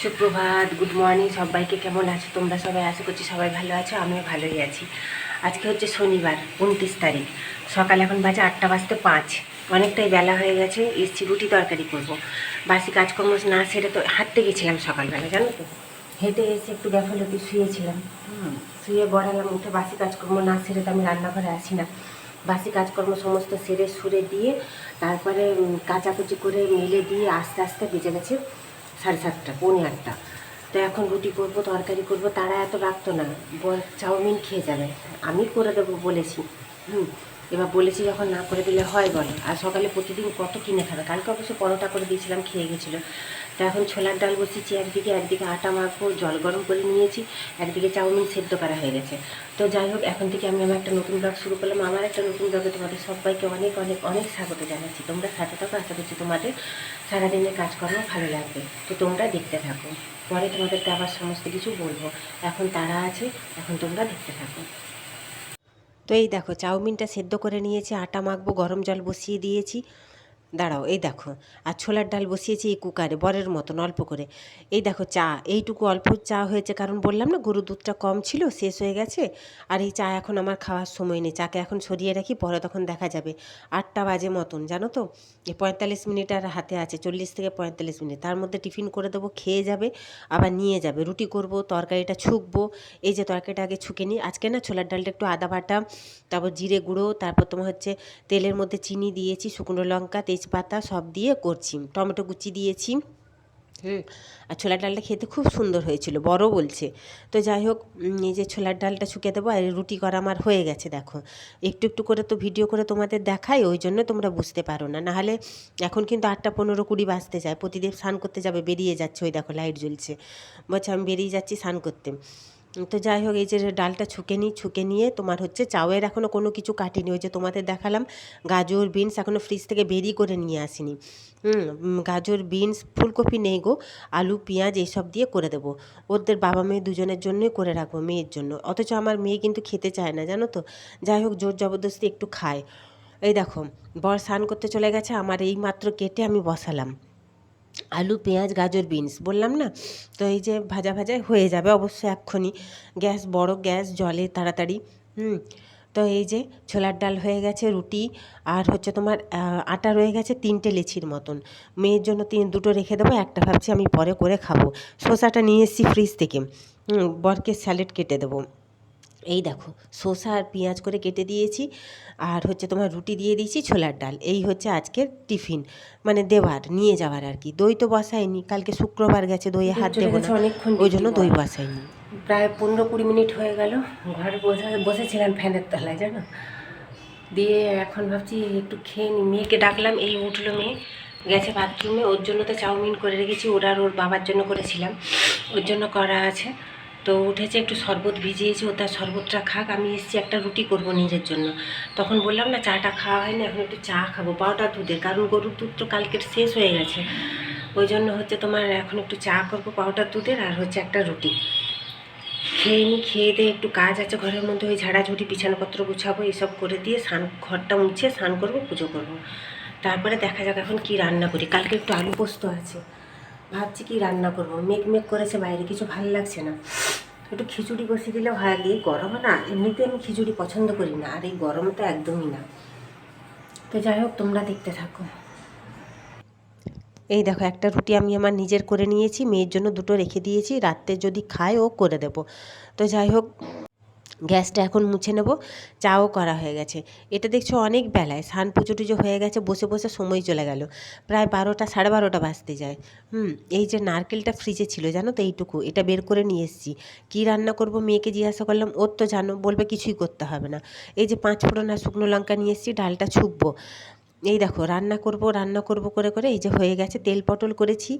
সুপ্রভাত good morning সবাইকে কেমন আছো? তোমরা সবাই আশা করছি সবাই ভালো আছো আমিও ভালোই আছি। আজকে হচ্ছে শনিবার উনত্রিশ তারিখ। সকাল এখন বাজে আটটা বাজতে পাঁচ। অনেকটাই বেলা হয়ে গেছে এসছি রুটি তরকারি করব। বাসি কাজকর্ম না সেরে তো হাঁটতে গেছিলাম সকালবেলা জানো তো? হেঁটে এসে একটু গাফলতি শুয়েছিলাম। হুম, শুয়ে বড়ালাম উঠে বাসি কাজকর্ম না সেরে তো আমি রান্নাঘরে আসি না। বাসি কাজকর্ম সমস্ত সেরে সুরে দিয়ে তারপরে কাচাকুচি করে মেলে দিয়ে আস্তে আস্তে বেজে গেছে। সাড়ে সাতটা, পৌনে আটটা। তো এখন রুটি করব, তরকারি করব, তারা এত রাখতো না। চাউমিন খেয়ে যাবে। আমি করে দেবো বলেছি। হুম। এবার বলেছি যখন না করে দিলে হয় বলে। আর সকালে প্রতিদিন কত কিনে খাবে? কালকে অবশ্য পরোটা করে দিয়েছিলাম, খেয়ে গেছিল। তো এখন ছোলার ডাল বসিয়েছি, একদিকে একদিকে আটা মাখবো, জল গরম করে নিয়েছি, একদিকে চাউমিন সেদ্ধ করা হয়ে গেছে। তো যাই হোক, এখন থেকে আমি আমার একটা নতুন ব্লগ শুরু করলাম। আমার একটা নতুন ব্লগে তোমাদের সবাইকে অনেক অনেক অনেক স্বাগত জানাচ্ছি। তোমরা সাথে থাকো, আশা করছি তোমাদের সারাদিনের কাজকর্ম ভালো লাগবে। তো তোমরা দেখতে থাকো। পরে তোমাদেরকে আবার সমস্ত কিছু বলব। এখন তারা আছে, এখন তোমরা দেখতে থাকো। তো এই দেখো চাউমিনটা সেদ্ধ করে নিয়েছি আটা মাখবো গরম জল বসিয়ে দিয়েছি। দাঁড়াও, এই দেখো। আর ছোলার ডাল বসিয়েছি এই কুকারে, বরের মতন অল্প করে। এই দেখো চা, এইটুকু অল্প চা হয়েছে, কারণ বললাম না, গরুর দুধটা কম ছিল, শেষ হয়ে গেছে। আর এই চা এখন আমার খাওয়ার সময় নেই, চাকে এখন সরিয়ে রাখি, পরে তখন দেখা যাবে। আটটা বাজে মতন, জানো তো? এই পঁয়তাল্লিশ মিনিট আর হাতে আছে, চল্লিশ থেকে পঁয়তাল্লিশ মিনিট। তার মধ্যে টিফিন করে দেবো, খেয়ে যাবে, আবার নিয়ে যাবে। রুটি করব, তরকারিটা ছুকবো, এই যে তরকারিটা আগে ছুকে নিই। আজকে না, ছোলার ডালটা একটু আদা বাটা, তারপর জিরে গুঁড়ো, তারপর তোমার হচ্ছে তেলের মধ্যে চিনি দিয়েছি, শুকনো লঙ্কা তেজপাতা সব দিয়ে করছি। টমেটো কুচি দিয়েছি। হুম। আর ছোলার ডালটা খেতে খুব সুন্দর হয়েছিল বড় বলছে। তো যাই হোক এই যে ছোলার ডালটা শুকিয়ে দেবো আর রুটি করা আমার হয়ে গেছে দেখো। একটু একটু করে তো ভিডিও করে তোমাদের দেখাই ওই জন্য তোমরা বুঝতে পারো না। নাহলে এখন কিন্তু আটটা পনেরো কুড়ি বাজতে যায় প্রতিদিন স্নান করতে যাবে বেরিয়ে যাচ্ছে ওই দেখো লাইট জ্বলছে। বলছে আমি বেরিয়ে যাচ্ছি স্নান করতে। তো যাই হোক, এই যে ডালটা ছুকে নিই ছুকে নিয়ে তোমার হচ্ছে চাউয়ের এখনও কোনো কিছু কাটিনি। ওই যে তোমাদের দেখালাম, গাজর, বিনস এখনও ফ্রিজ থেকে বেরি করে নিয়ে আসিনি। হুম গাজর, বিনস, ফুলকপি নেই গো, আলু, পেঁয়াজ এইসব দিয়ে করে দেবো। ওদের বাবা মেয়ে দুজনের জন্যই করে রাখব, মেয়ের জন্য। অথচ আমার মেয়ে কিন্তু খেতে চায় না, জানো তো? যাই হোক, জোর জবরদস্তি একটু খায়। এই দেখো, বর স্নান করতে চলে গেছে, আমার এই মাত্র কেটে আমি বসালাম। আলু, পেঁয়াজ, গাজর, বিনস, বললাম না? তো এই যে ভাজা ভাজা হয়ে যাবে অবশ্য এক্ষুনি। গ্যাস, বড় গ্যাস, জলে তাড়াতাড়ি, হুম? তো এই যে ছোলার ডাল হয়ে গেছে, রুটি, আর হচ্ছে তোমার আটা রয়ে গেছে তিনটে লেচির মতন। মেয়ের জন্য তিন, দুটো রেখে দেবো, একটা ভাবছি আমি পরে করে খাব। শসাটা নিয়ে এসেছি ফ্রিজ থেকে। বরকে স্যালাড কেটে দেবো। এই দেখো শসা আর পেঁয়াজ করে কেটে দিয়েছি আর হচ্ছে তোমার রুটি দিয়ে দিয়েছি ছোলার ডাল। এই হচ্ছে আজকের টিফিন মানে দেওয়ার নিয়ে যাওয়ার আর কি। দই তো বসাইনি কালকে শুক্রবার গেছে দইয়ে হাত দেবো না। অনেকক্ষণ ওই জন্য দই। বসাইনি। প্রায় পনেরো কুড়ি মিনিট হয়ে গেল ঘরে বসে বসেছিলাম ফ্যানের তলায় জানো? দিয়ে এখন ভাবছি একটু খেয়ে নি। মেয়েকে ডাকলাম এই উঠল মেয়ে গেছে বাথরুমে ওর জন্য তো চাউমিন করে রেখেছি ওরা আর ওর বাবার জন্য করেছিলাম। ওর জন্য করা আছে। তো উঠেছে, একটু শরবত ভিজিয়েছি, ও তার শরবতটা খাক, আমি এসেছি একটা রুটি করব নিজের জন্য। তখন বললাম, না, চাটা খাওয়া হয়নি, এখন একটু চা খাব পাউডার দুধের, কারণ গরুর দুধ তো কালকের শেষ হয়ে গেছে। ওই জন্য হচ্ছে তোমার এখন একটু চা করব পাউডার দুধের আর হচ্ছে একটা রুটি। খেয়ে নিই খেয়ে দিয়ে একটু কাজ আছে, ঘরের মধ্যে ওই ঝাড়াঝুড়ি, বিছানাপত্র গুছাবো, এসব করে দিয়ে স্নান, ঘরটা মুছে স্নান করব, পুজো করব। তারপরে দেখা যাক এখন কি রান্না করি, কালকে একটু আলু পোস্ত আছে। ভাবছি কি রান্না করব। মেঘ মেঘ করেছে বাইরে, কিছু ভালো লাগছে না। একটু খিচুড়ি বসিয়ে দিলেও হয় গিয়ে গরমে না, এমনিতে আমি খিচুড়ি পছন্দ করি না, আর এই গরমে তো একদমই না। তো যাই হোক, তোমরা দেখতে থাকো। এই দেখো, একটা রুটি আমি আমার নিজের করে নিয়েছি, মেয়ের জন্য দুটো রেখে দিয়েছি, রাত্রে যদি খায় ও করে দেব। তো যাই হোক গ্যাসটা এখন মুছে নেব। চাও করা হয়ে গেছে। এটা দেখছ অনেক বেলায়। স্নান পুজো টুজো হয়ে গেছে, বসে বসে সময় চলে গেল। প্রায় বারোটা, সাড়ে বারোটা বাজতে যায়। হুম, এই যে নারকেলটা ফ্রিজে ছিল, জানো তো এইটুকু, এটা বের করে নিয়ে এসেছি। কী রান্না করব মেয়েকে জিজ্ঞাসা করলাম, ওর তো জানো, বলবে কিছুই করতে হবে না। এই যে পাঁচ ফোড়ন আর শুকনো লঙ্কা নিয়ে এসেছি, ডালটা ছুকবো এই দেখো, রান্না করব রান্না করব করে করে এই যে হয়ে গেছে, তেল পটল করেছি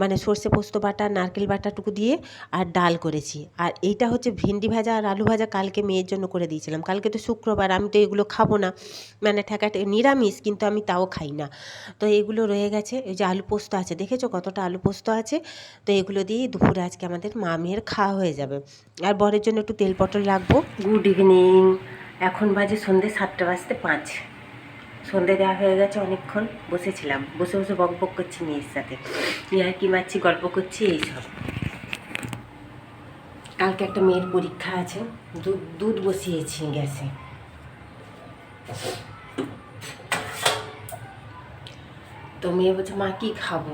মানে সর্ষে পোস্ত বাটা, নারকেল বাটাটুকু দিয়ে আর ডাল করেছি। আর এইটা হচ্ছে ভেন্ডি ভাজা আর আলু ভাজা কালকে মেয়ের জন্য করে দিয়েছিলাম। কালকে তো শুক্রবার, আমি তো এগুলো খাব না। মানে ঠেকাটে নিরামিষ, কিন্তু আমি তাও খাই না। তো এগুলো রয়ে গেছে, এই যে আলু পোস্ত আছে, দেখেছ কতটা আলু পোস্ত আছে? তো এগুলো দিয়েই দুপুরে আজকে আমাদের মা মেয়ের খাওয়া হয়ে যাবে। আর বরের জন্য একটু তেল পটল রাখব। গুড ইভিনিং এখন বাজে সন্ধ্যে সাতটা বাজতে পাঁচ। সন্ধে দেওয়া হয়ে গেছে, অনেকক্ষণ বসেছিলাম। বসে বসে বক বক করছি মেয়ের সাথে। কি মারছি গল্প করছি এইসব কালকে একটা মেয়ের পরীক্ষা আছে, দুধ দুধ বসিয়েছি গ্যাসে। তো মেয়ে বলছে, মা, কি খাব?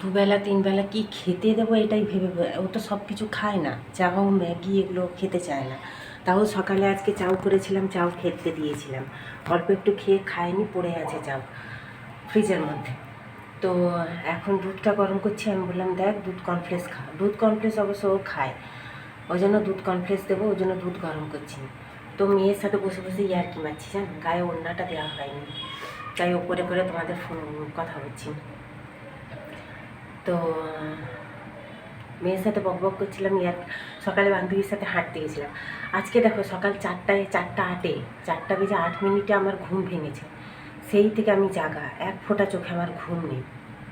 দুবেলা, তিনবেলা কি খেতে দেবো এটাই ভেবে ও তো সব কিছু খায় না। চাও ম্যাগি এগুলো খেতে চায় না। তাও সকালে আজকে চাউ করেছিলাম চাউ খেতে দিয়েছিলাম। অল্প একটু খেয়ে খায়নি পড়ে আছে চাউ ফ্রিজের মধ্যে। তো এখন দুধটা গরম করছি, আমি বললাম, দেখ, দুধ কর্নফ্লেক্স খা। দুধ কর্নফ্লেক্স অবশ্য ও খায়। ওই জন্য দুধ কর্নফ্লেক্স দেবো, ওই জন্য দুধ গরম করছি। তো মেয়ের সাথে বসে বসে ইয়ার্কি মারছি, জান? গায়ে ওড়নাটা দেওয়া হয়নি। তাই ওপরে করে তোমাদের ফোন কথা বলছি। তো মেয়ের সাথে বক বক করছিলাম, ইয়ার সকালে বান্ধবীর সাথে হাঁটতে গেছিলাম আজকে দেখো সকাল চারটায়, চারটা আটে, চারটা বেজে আট মিনিটে আমার ঘুম ভেঙেছে। সেই থেকে আমি জাগা, এক ফোঁটা চোখে আমার ঘুম নেই।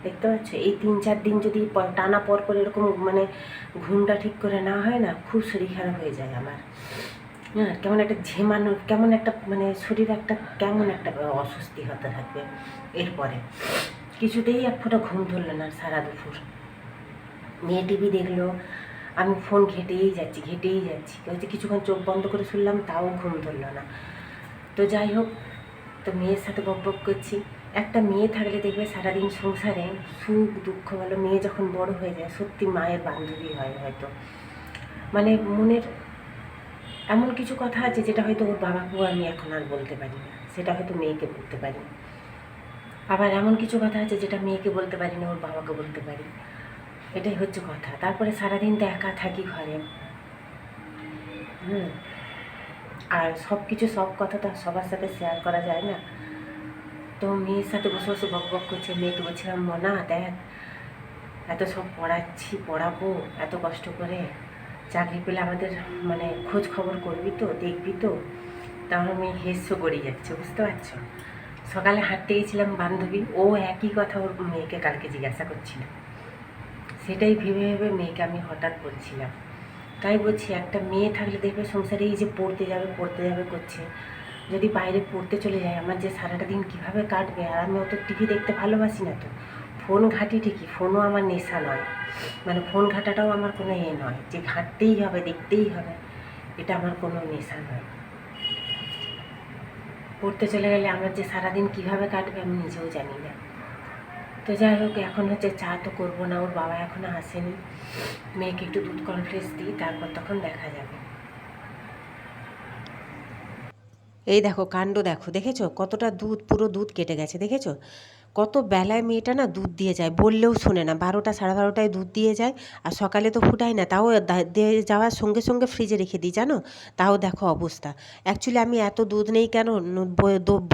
দেখতে পাচ্ছ? এই তিন চার দিন যদি টানা পর পর এরকম মানে ঘুমটা ঠিক করে না হয় না, খুব শরীর খারাপ হয়ে যায় আমার। হ্যাঁ কেমন একটা ঝেমানো, কেমন একটা মানে শরীর একটা, কেমন একটা অস্বস্তি হতে থাকবে এরপরে। কিছুতেই এক ফোঁটা ঘুম ধরলো না সারা দুপুর। মেয়ে টিভি দেখল, আমি ফোন ঘেটেই যাচ্ছি ঘেটেই যাচ্ছি। হচ্ছে কিছুক্ষণ চোখ বন্ধ করে শুনলাম, তাও ঘুম ধরলো না। তো যাই হোক, তো মেয়ের সাথে বক বক করছি। একটা মেয়ে থাকলে দেখবে সারাদিন সংসারে সুখ, দুঃখ বলো মেয়ে যখন বড় হয়ে যায়, সত্যি মায়ের বান্ধবী হয় হয়তো। মানে মনের এমন কিছু কথা আছে যেটা হয়তো ওর বাবাকেও আমি এখন আর বলতে পারি না। সেটা হয়তো মেয়েকে বলতে পারি। আবার এমন কিছু কথা আছে যেটা মেয়েকে বলতে পারি না, ওর বাবাকে বলতে পারি। এটাই হচ্ছে কথা। তারপরে সারাদিন তো একা থাকি ঘরে। হুম। আর সব কিছু সব কথা তো সবার সাথে শেয়ার করা যায় না। তো মেয়ের সাথে বসে বসে বক বক করছে। মেয়েকে বলছিলাম, মনা, দেখ, এত সব পড়াচ্ছি, পড়াবো, এত কষ্ট করে। চাকরি পেলে আমাদের মানে খোঁজ খবর করবি তো, দেখবি তো। তাহলে মেয়ে হেস্য গড়িয়ে যাচ্ছে, বুঝতে পারছ? সকালে হাঁটতে গেছিলাম বান্ধবী। ও একই কথা ওর মেয়েকে কালকে জিজ্ঞাসা করছিল। সেটাই ভেবে ভেবে মেয়েকে আমি হঠাৎ বলছিলাম। তাই বলছি, একটা মেয়ে থাকলে দেখবে সংসারে এই যে পড়তে যাবে পড়তে যাবে করছে। যদি বাইরে পড়তে চলে যায়, আমার যে সারাটা দিন কীভাবে কাটবে? আর আমি অত টিভি দেখতে ভালোবাসি না তো। ফোন ঘাঁটি ঠিকই, ফোনও আমার নেশা নয়। মানে ফোন ঘাঁটাটাও আমার কোনো এ নয়, যে ঘাঁটতেই হবে, দেখতেই হবে। এটা আমার কোনো নেশা নয়। পড়তে চলে গেলে আমার যে সারাদিন কীভাবে কাটবে আমি নিজেও জানি না। তো যাই হোক, এখন হচ্ছে চা তো করব না, ওর বাবা এখনও আসেনি। মেয়েকে একটু দুধ কনফ্লেক্স দিই, তারপর তখন দেখা যাবে। এই দেখো, কাণ্ড দেখো, দেখেছ? কতটা দুধ, পুরো দুধ কেটে গেছে, দেখেছ? কত বেলায় মেয়েটা না দুধ দিয়ে যায়, বললেও শোনে না। বারোটা সাড়ে বারোটায় দুধ দিয়ে যায় আর সকালে তো ফুটাই না, তাও দিয়ে যাওয়ার সঙ্গে সঙ্গে ফ্রিজে রেখে দিই, জানো? তাও দেখো অবস্থা। অ্যাকচুয়ালি আমি এত দুধ নেই কেন?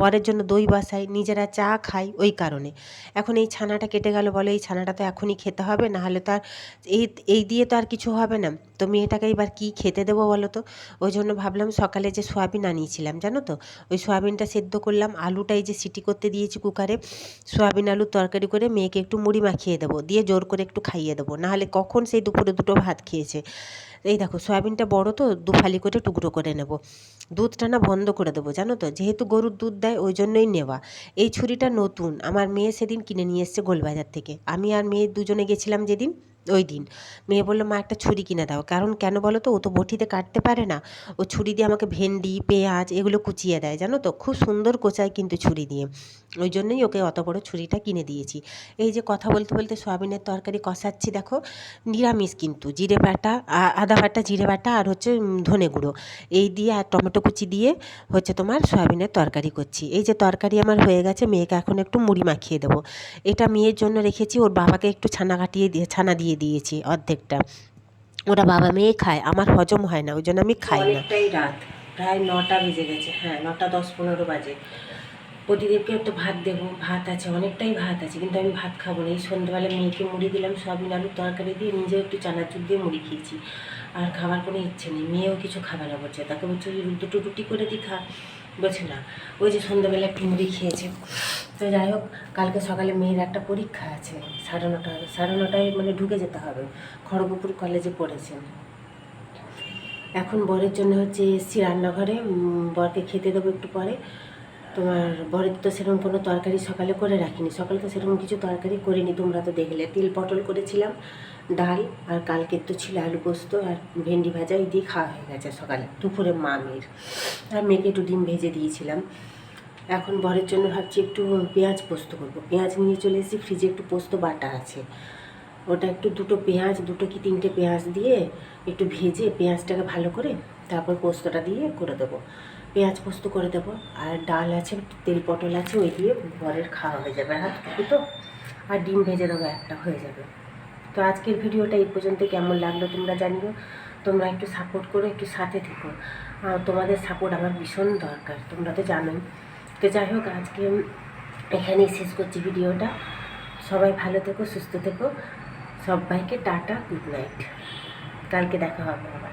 বরের জন্য দই বাসাই, নিজেরা চা খাই ওই কারণে। এখন এই ছানাটা কেটে গেল বলে, এই ছানাটা তো এখনই খেতে হবে, নাহলে তো আর এই এই দিয়ে তো আর কিছু হবে না। তো মেয়েটাকে এবার কী খেতে দেবো বলো তো ওই জন্য ভাবলাম সকালে যে সোয়াবিন আনিয়েছিলাম, জানো তো? ওই সোয়াবিনটা সেদ্ধ করলাম আলুটা এই যে সিটি করতে দিয়েছি কুকারে, সোয়াবিন আলুর তরকারি করে মেয়েকে একটু মুড়ি মাখিয়ে দেবো, দিয়ে জোর করে একটু খাইয়ে দেবো। নাহলে কখন সেই দুপুরে দুটো ভাত খেয়েছে। এই দেখো, সয়াবিনটা বড় তো, দুফালি করে টুকরো করে নেব। দুধটা না বন্ধ করে দেবো, জানো তো? যেহেতু গরুর দুধ দেয়, ওই জন্যই নেওয়া। এই ছুরিটা নতুন, আমার মেয়ে সেদিন কিনে নিয়ে এসছে গোলবাজার থেকে। আমি আর মেয়ে দুজনে গেছিলাম যেদিন ওই দিন। মেয়ে বলল, মা, একটা ছুরি কিনে দাও। কারণ কেন বলো তো, ও তো বটিতে কাটতে পারে না। ও ছুরি দিয়ে আমাকে ভেন্ডি, পেঁয়াজ এগুলো কুচিয়ে দেয়, জানো তো? খুব সুন্দর কোচায় কিন্তু ছুরি দিয়ে। ওই জন্যই ওকে অত বড় ছুরিটা কিনে দিয়েছি। এই যে কথা বলতে বলতে সোয়াবিনের তরকারি কষাচ্ছি, দেখো। নিরামিষ কিন্তু, জিরে বাটা আদা বাটা, জিরে বাটা আর হচ্ছে ধনে গুঁড়ো। এই দিয়ে আর টমেটো কুচি দিয়ে হচ্ছে তোমার সোয়াবিনের তরকারি করছি। এই যে তরকারি আমার হয়ে গেছে, মেয়েকে এখন একটু মুড়ি মাখিয়ে দেবো। এটা মেয়ের জন্য রেখেছি, ওর বাবাকে একটু ছানা কাটিয়ে দিয়ে, ছানা দিয়ে দিয়েছি অর্ধেকটা। ওরা বাবা মেয়ে খায়, আমার হজম হয় না, ওই জন্য আমি খাই না। রাত, প্রায় নটা বেজে গেছে হ্যাঁ নটা দশ পনেরো বাজে। প্রতিদেবকে একটু ভাত দেবো, ভাত আছে, অনেকটাই ভাত আছে, কিন্তু আমি ভাত খাব না। এই সন্ধ্যাবেলা মেয়েকে মুড়ি দিলাম সয়াবিন আলুর তরকারি দিয়ে নিজেও একটু চানাচুর দিয়ে মুড়ি খেয়েছি। আর খাবার কোনো ইচ্ছে নেই, মেয়েও কিছু খাবে না বলছে। তাকে বলছে, "ওই দুটো রুটি করে দি খা। বলছে, না, ওই যে সন্ধ্যাবেলা একটু খেয়েছে। তো যাই হোক, কালকে সকালে মেয়ের একটা পরীক্ষা আছে, সাড়ে নটা, সাড়ে নটায় মানে ঢুকে যেতে হবে, খড়গপুর কলেজে পড়েছেন এখন বরের জন্য হচ্ছে এসছি রান্নাঘরে বরকে খেতে দেবো একটু পরে। তোমার, বরের তো সেরকম কোনো তরকারি সকালে করে রাখিনি, সকালে তো সেরকম কিছু তরকারি করিনি, তোমরা তো দেখলে, তিল পটল করেছিলাম। ডাল আর কালকের তো ছিল আলু পোস্ত আর ভেন্ডি ভাজা, এই দিয়ে খাওয়া হয়ে গেছে সকালে, দুপুরে মামের। আর মেয়েকে একটু ডিম ভেজে দিয়েছিলাম। এখন বরের জন্য ভাবছি একটু পেঁয়াজ পোস্ত করব। পেঁয়াজ নিয়ে চলে এসেছি, ফ্রিজে একটু পোস্ত বাটা আছে। ওটা একটু দুটো পেঁয়াজ, দুটো কি তিনটে পেঁয়াজ দিয়ে একটু ভেজে পেঁয়াজটাকে ভালো করে তারপর পোস্তটা দিয়ে করে দেবো। পেঁয়াজ পোস্ত করে দেবো। আর ডাল আছে, তেল পটল আছে, ওই দিয়ে বরের খাওয়া হয়ে যাবে। হাত তো, আর ডিম ভেজে দেবো, একটা হয়ে যাবে। তো আজকের ভিডিওটা এই পর্যন্ত কেমন লাগল তোমরা জানিও। তোমরা একটু সাপোর্ট করো, একটু সাথে থেকো। তোমাদের সাপোর্ট আমার ভীষণ দরকার, তোমরা তো জানোই। তো যাই হোক, আজকে এখানেই শেষ করছি ভিডিওটা। সবাই ভালো থেকো, সুস্থ থেকো। সবাইকে টাটা গুড নাইট কালকে দেখা হবে আবার।